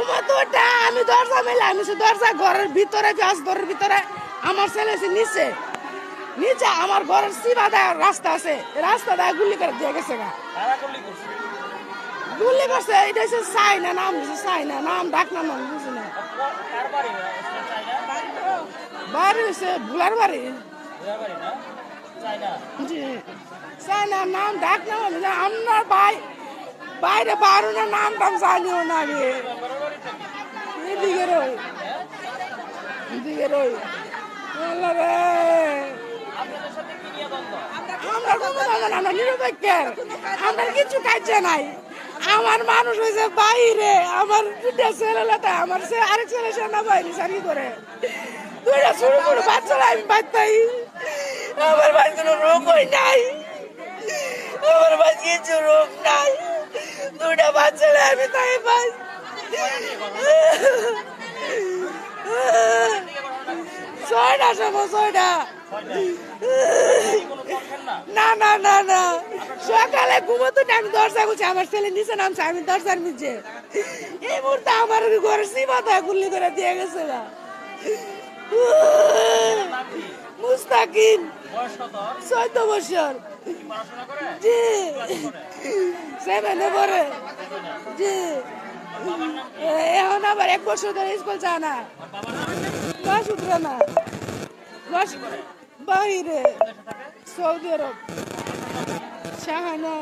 ঘুমাতোটা আমি দরজা মেলে আমি সে দরজা ঘরের ভিতরে গাছ ঘরের ভিতরে আমার ছেলে আছে নিচে। নিচে আমার ঘরের সীমা দেয় রাস্তা আছে। রাস্তা দেয় গুলি করে দিয়ে গেছে গা। গুলি করছে? এটা হচ্ছে সাইনা নাম হচ্ছে সাইনা নাম ডাক নাম আমি বুঝি না। বাড়ি? চাইনা ভুলার বাড়ি। ওদের বাড়ি না? জি। নাম ডাক নাম আমি জানি। আপনার ভাই বাইরে বারুনের নাম টাম জানিও না আমি এদিকে রই আমরা আমরা কিছু কাজে নাই আমার মানুষ হয়েছে বাইরে আমার দুটা ছেলে লাটা আমার ছেলে আরেক ছেলে সেনা বাইরে চাকরি করে দুইটা ছোট ছোট বাচ্চারা আমি বাচ্চাই আমার ভাই কোনো রোগ হয় নাই। আমার ভাই কিছু রোগ নাই দুইটা বাচ্চারা আমি তাই পাই। ছয়টা সময় ছয়টা না। না না না সকালে ঘুমোতো না আমি দরজা খুলছি, আমার ছেলে নিচে নামছে, আমি দরজার নিচে। এই মুহূর্তে আমার ঘরের সীমাতা গুল্লি করে দিয়ে গেছে না কত চোদ্দ বছর। জি। সেভেনে পড়ে। জি। এখন আবার এক বছর ধরে স্কুল যায় না। বাস উঠবে না বাস বাহিরে সৌদি আরব শাহানা